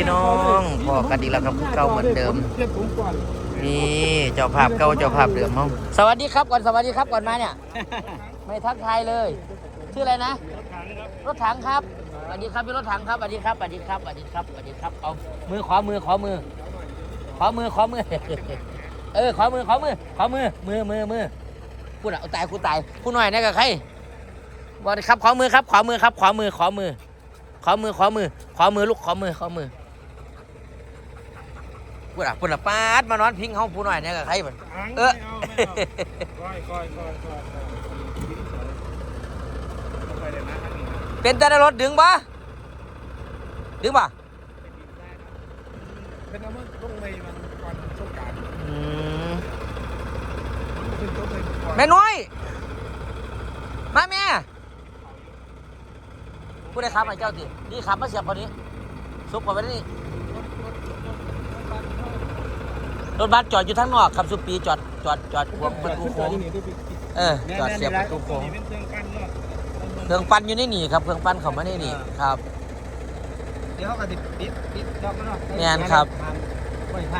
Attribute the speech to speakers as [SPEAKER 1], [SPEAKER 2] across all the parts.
[SPEAKER 1] พี่น้องพอกันอีกแล้วครับคือเก่าเหมือนเดิม
[SPEAKER 2] เทียบถุงก่อน
[SPEAKER 1] นี่เจ้าภาพเก่าเจ้าภาพเดิมเฮาสวัสดีครับก่อนสวัสดีครับก่อนมาเนี่ย ไม่ทักทายเลย ชื่ออะไรนะ รถถังครับสวัสดีครับพี่รถถังครับสวัสดีครับสวัสดีครับสวัสดีครับสวัสดีครับเอามือขอมือขอมือขอมือขอมือ เออขอมือขอมือขอมือมือมือมือพูดอะเอาตายกูตายผู้หน่อยนี่กับใครบอกดิครับขอมือครับขอมือครับขอมือขอมือขอมือขอมือขอมือลูกขอมือขอมือ พูดอะพูดอะปาดมานอนพิงห้องผู้หน่อยนี่กับใครมัน
[SPEAKER 2] อัง
[SPEAKER 1] เออ
[SPEAKER 2] ไม่เอาไม่เอาก้อยก้อยก้อยก้อยก้อยไปเลยนะท่านนี้นะ
[SPEAKER 1] เป็นแต่ในรถดึงปะดึงปะ
[SPEAKER 2] เป็นเอาเมื่อลงในมันก่อนสงกราร
[SPEAKER 1] อืม
[SPEAKER 2] เป็นต้นเลยก่อน
[SPEAKER 1] แม่น้อย มาแม่ผู้ได้ขับมาเจ้าตินี่ขับมาเสียบคนนี้ซุปก่อนไว้นี่ รถบัสจอดอยู่ทั้งนอกขับสุปีจอดจอดจอดขวางประตูโค้งเออจอดเสียบประตูโค้ง
[SPEAKER 2] นี่เป็นเครื่องกั้นเนาะ
[SPEAKER 1] เครื่องปั้นอยู่ในนี่ครับเครื่องปั้นเขามาในนี่ครับ
[SPEAKER 2] เดี๋ยวเขาก็ติดติดติดดอกมันเนาะ
[SPEAKER 1] แม่นครับ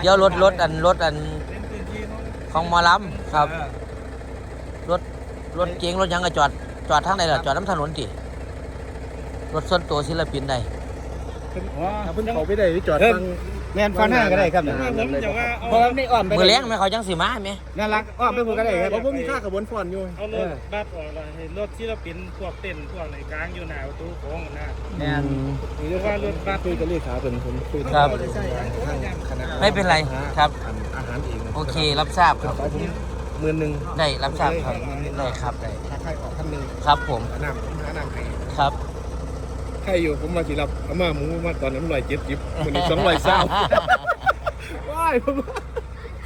[SPEAKER 1] เดี๋ยวรถรถอันรถอัน
[SPEAKER 2] เป็นพื้นที่เนาะ
[SPEAKER 1] ของหมอลำครับ รถรถเก๋งรถหยังก็จอดจอดทางไหนล่ะจอดน้ำถนนติรถส่วนตัวศิลปินใด
[SPEAKER 2] ถ้าเพิ่นเขาไม่ได้จอดฟัง
[SPEAKER 3] แม่นฟันหน้าก็ได้ครับ
[SPEAKER 2] ผมจะว่า
[SPEAKER 3] เพราะว่าไม่อ้อมไป
[SPEAKER 1] มือเลี้ยงไหมเขาจังสีมาไหม
[SPEAKER 3] น่ารักอ้อมไปพูดก็ได้ครับ
[SPEAKER 2] เพราะผมมีค่ากับบนฟอนอยู่เอารถบัสออกเลยให้รถที่เราเป็นพวกเต้นพวกไหนกลางอยู่หน้าประตูโค้งนะ
[SPEAKER 3] แม่น
[SPEAKER 2] หรือว่ารถบัส
[SPEAKER 3] คุยกับเลขาเป็นผมคุย
[SPEAKER 1] ครับ
[SPEAKER 2] ใช่คณะ
[SPEAKER 1] ไม่เป็นไรครับ
[SPEAKER 3] อาหารเอง
[SPEAKER 1] โอเครับทราบครับ
[SPEAKER 3] ขอผมหมื่นหนึ่ง
[SPEAKER 1] ได้รับทราบครับได้ครับได้
[SPEAKER 3] ถ้าใครออกขั้นหนึ่ง
[SPEAKER 1] ครับผม
[SPEAKER 3] หาน้ำผมหาน้ำให้
[SPEAKER 1] ครับ
[SPEAKER 3] ใครอยู่ผมมาสิรับอาม่าหมูมาตอนนั้นร้อยเจ็ดสิบมันสองร้อยเศร้าว้ายผม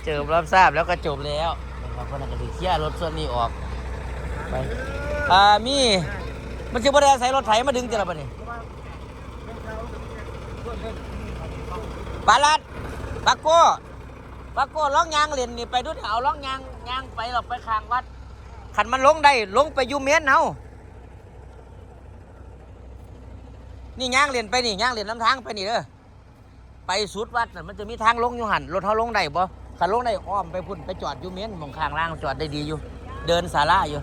[SPEAKER 1] เจอรับทราบแล้วก็จบแล้วนะครับคนนั้นก็ถือเคลียร์รถส่วนนี้ออกไปอ่ามีมันจะบ่ได้อาศัยรถไถมาดึงจะละปะนี่ปาลัดปากโก้ปากโก้ล่องยางเล่นนี่ไปดูเอาล่องยางยางไปเราไปข้างวัดขันมันลงได้ลงไปอยูเมียนเฮา นี่ยางเล่นไปนี่ยางเล่นน้ำทางไปนี่เด้อไปสุดวัดน่ะมันจะมีทางลงอยู่หันรถเขาลงได้บ่ขันลงได้อ้อมไปพุ่นไปจอดอยู่เมียนหมองข้างล่างจอดได้ดีอยู่ เดินสาราอยู่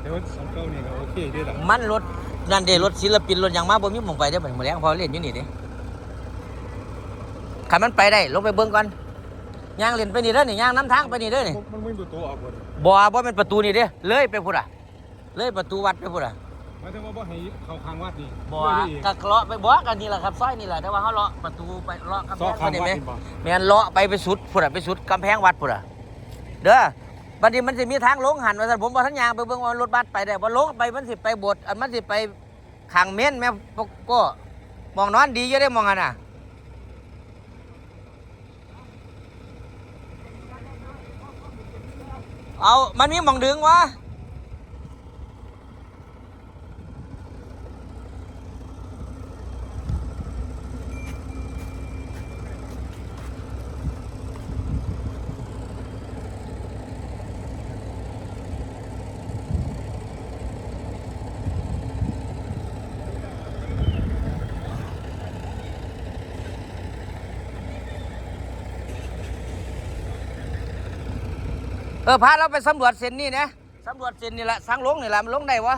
[SPEAKER 3] เดี๋ยวสองเก้านี่ก็โอเคด้วยหรอ
[SPEAKER 1] มันรถนั่นเด้รถศิลปินรถหยังมาบ่มีหมองไปได้อเหมือนมื้อแรงพอเล่นอยู่นี่เด้ขันมันไปได้ลงไปเบิ่งก่อนย่างเล่นไปนี่เด้อนี่ย่างน้ำทางไปนี่เด้อนี่
[SPEAKER 3] มันไม่มีตัวออกหมด
[SPEAKER 1] บ่บ่เป็นประตูนี่เด้อเลยไปพุ่นอะเลยประตูวัดไปพุ่นอะ
[SPEAKER 3] หมายถึงว่าบ่ให้เขาทางวัดนี่
[SPEAKER 1] บ่ก็เลาะไปบ่กันนี่แหละครับซอยนี่แหละแต่ว่าเขาเลาะประตูไปเลาะกำแพ
[SPEAKER 3] ซอก
[SPEAKER 1] ง
[SPEAKER 3] ข้า
[SPEAKER 1] ไป
[SPEAKER 3] ง
[SPEAKER 1] นี่
[SPEAKER 3] วัด
[SPEAKER 1] ไหม
[SPEAKER 3] นี่บ่
[SPEAKER 1] แม่นเลาะไปไปสุดพุ่นอะไปสุดกำแพงวัดพุ่นอะเด้อบัดนี้มันสิมีทางลงหันว่าซั่นผมบ่ทันยางไปเบิ่งว่ารถบัสไปได้บ่ลงไปมันสิไปโบสถ์อันมันสิไปข้างเมนแม่ปกก็มองนอนดีอยู่ได้มองอันน่ะเอามันมีหมองดึงวะ เออพาเราไปสำรวจเส้นนี่นะสำรวจเส้นนี่แหละสังลงนี่แหละมันลงได้วะ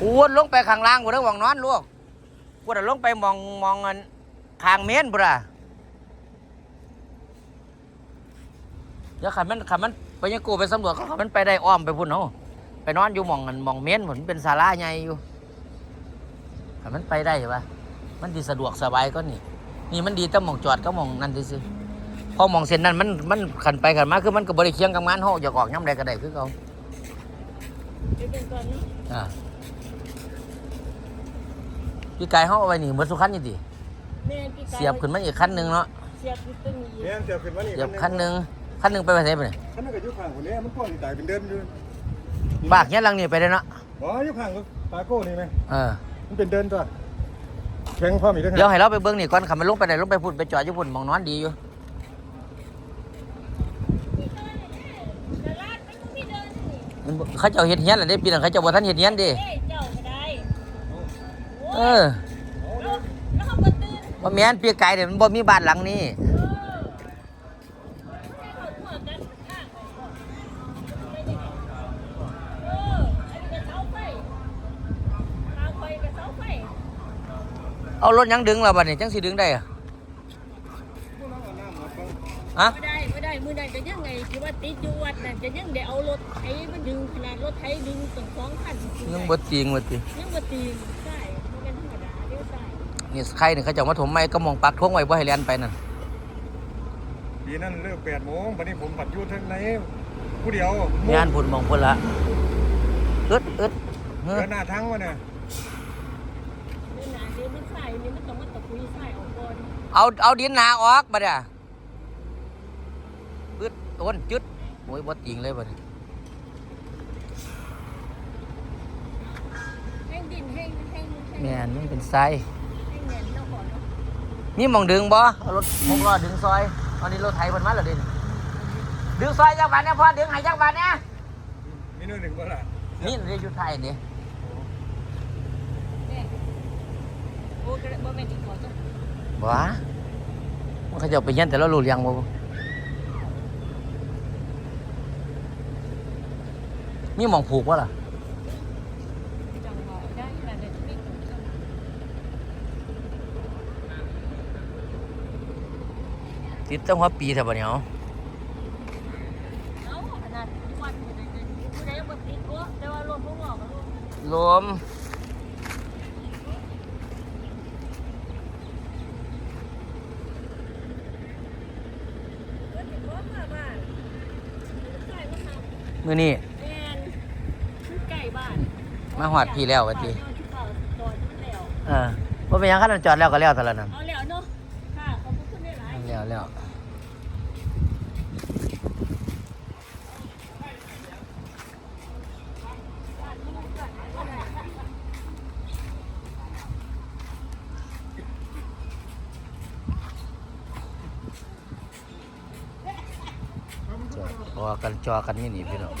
[SPEAKER 1] ขวดลงไปข้างล่างกูได้หวังนอนลูกขวดลงไปมองมองอันข้างเมนบุระเดี๋ยวขันมันขันมันไปยังกูไปสำรวจเขาขันมันไปได้อ้อมไปพุ่นเนาะไปนอนอยู่หมองอันหมองเมนเหมือนเป็นศาลาใหญ่อยู่ขันมันไปได้ปะมันดีสะดวกสบายก็นี่ นี่มันดีแต่หมองจอดก็มองนั่นซื่อๆพอหมองเส้นนั้นมันมันขันไปขันมาคือมันก็บริเคียงกับงานห้องอยากออกย่ำใดก็ได้คือเขาอ่า พี่กายห้องเอาไว้นี่เหมือนสุขันอยู่ดิ
[SPEAKER 4] แม่นพี่กา
[SPEAKER 1] เสียบขึ้นมาอีกขั้นหนึ่งเนาะ
[SPEAKER 4] เสียบอยู่ตึงนี้
[SPEAKER 3] เนี่ยเสียบขึ้นมานี่
[SPEAKER 1] เสียบขั้นหนึ่งคันหนึงไปไปไสไปเนี่ย
[SPEAKER 3] ขันนั้นก็อยู่ข้างคนนี้มันกว้างตายเป็นเดินอยู่
[SPEAKER 1] บากเนี้ยหลังนี่ไปได้เนาะ
[SPEAKER 3] อ๋ออยู่ข้างตาโก้นี่ไหม
[SPEAKER 1] เออ
[SPEAKER 3] มันเป็นเดินตัวแข็งพร้อมอีกทั้ง
[SPEAKER 1] เดี๋ยวให้เราไปเบิ่งนี่ก่อนขับมันลงไปไหนลงไปพุ่นไปจอดอยู่พุ่นหมองนอนดีอยู่มันบ่เขาเจ้าเฮ็ดเฮียนล่ะเด้ปีนั้นเขาเจ้าบ่ทันเฮ็ดเฮียนเด้
[SPEAKER 4] เอ้ยเจ้าก็ได้
[SPEAKER 1] เออ
[SPEAKER 4] แล้วแล้วเขาก็ตื่น
[SPEAKER 1] บ่แม่นปีไก่เด้มันบ่มีบ้านหลังนี้
[SPEAKER 4] เออให้เขาทั่วกันข้างไปก่อนไม่ได้เอออันนี้ก็เสาไฟทางไฟก็เสาไฟ
[SPEAKER 1] เอารถหยังดึงล่ะบัดนี้จังสิดึงได้อะฮะ
[SPEAKER 4] ไม่ได้ไม่ได้มือใดจะยังไงคือว่าติดอยู่วัดนั่นจะยังได้เอารถไถมาดึงขนาดรถไถดึงถึงสองคัน
[SPEAKER 1] ยังบ่จริงว่าติ
[SPEAKER 4] ยังบ่ตีน นี่ใค
[SPEAKER 1] รนี่เขาเจ้ามาถมไม้ก็มองปักทวงไว้บ่ให้เรียนไปนั่น
[SPEAKER 3] ปีนั้นเลิกแปดโมงวันนี้ผมปัดอยู่ทั้งในผู้เดียว
[SPEAKER 1] งานพุ่นมองพุ่นละอึดอึดเฮ้
[SPEAKER 3] เดิ
[SPEAKER 1] อน
[SPEAKER 3] หน้าทั้งวะเนี่ย
[SPEAKER 4] เดี๋ยวนะเดี๋ยวมันใส่นี่มันต้องมาตะกุยใส่ออกก่อน
[SPEAKER 1] เอาเอาดินหนาออกบัดอะอึดต้นจุดโอ้ยบ่จริงเลยบัดนี้
[SPEAKER 4] แห้งดินแห้งแห้งแห้ง
[SPEAKER 1] แม่นมันเป็นทรา มีหมองดึงบ่เอารถหกล้อดึงซอยตอนนี้รถไถเพิ่นมาแล้วเดิดึงซอยจักบาทเนี่ยพ่อดึงให้จักบาทเนี่ย
[SPEAKER 3] มีหนึ่งหนึ่งก็ละ
[SPEAKER 1] นี่เรียกอยู่ไทยนี่
[SPEAKER 4] แม่โอ้กระบ่แม่นอีกขอจ้ะ
[SPEAKER 1] บ่มันเขาเจะไปเฮียนแต่เรารู้เรียงบ่มีหมองผูกวะล่ะ
[SPEAKER 4] จังหวะได้แล้วเดี๋ยวจะมีตรงกัน
[SPEAKER 1] ติดตั้งหัวปีแถวบ่เนี่ยเอา
[SPEAKER 4] เอ้าขนาดวันผู้ใดผู้ใดบ่ติดก็แต่ว่ารถบ่ออกก็รถ
[SPEAKER 1] ลม
[SPEAKER 4] รถติดรถมาบ้านใกล้มาหา
[SPEAKER 1] มื้อนี้
[SPEAKER 4] แม่นคือใกล้บ้าน
[SPEAKER 1] มาฮอดพี่แล้วว่าติ
[SPEAKER 4] จอดมันแล้ว
[SPEAKER 1] เออบ่เป็นหยังคันจอดแล้วก็แล้วแต่ละนั่น
[SPEAKER 4] เอาแล้วเนาะค่ะขอบคุณได้หลาย
[SPEAKER 1] แล้วแล้ว อดพอกันจอกันนี่นี่พี่น้อง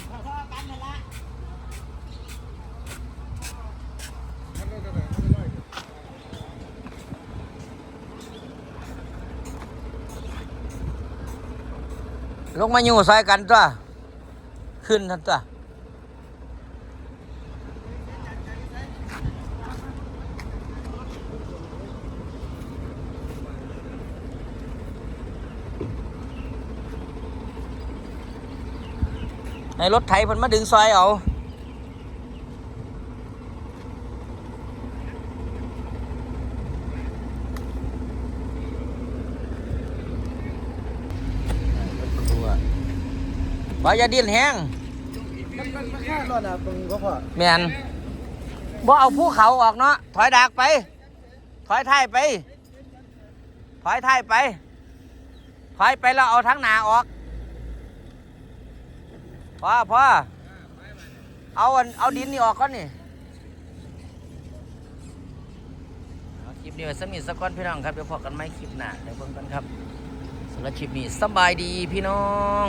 [SPEAKER 1] ลงมาอยู่ซอยกันตัวขึ้นทันตัว ในรถไถเพิ่นมาดึงซอยเอาว่าอย่าดิ้นแห้ง
[SPEAKER 3] มันมันมันค่ารอดนะตรงก็พอ
[SPEAKER 1] แมนบ่เอาภูเขาออกเนาะ ถอยดากไป ถอยท้ายไป ถอยท้ายไป ถอยไปแล้วเอาทั้งหนาออก พ่อพ่อเอาอันเอาดินนี่ออกก่อนนี่เอาคลิปนี้ไว้สมิธสกอนพี่น้องครับเดี๋ยวพอกันไหมคลิปหน้าเดี๋ยวเบิ่งกันครับสำหรับคลิปนี้สบายดีพี่น้อง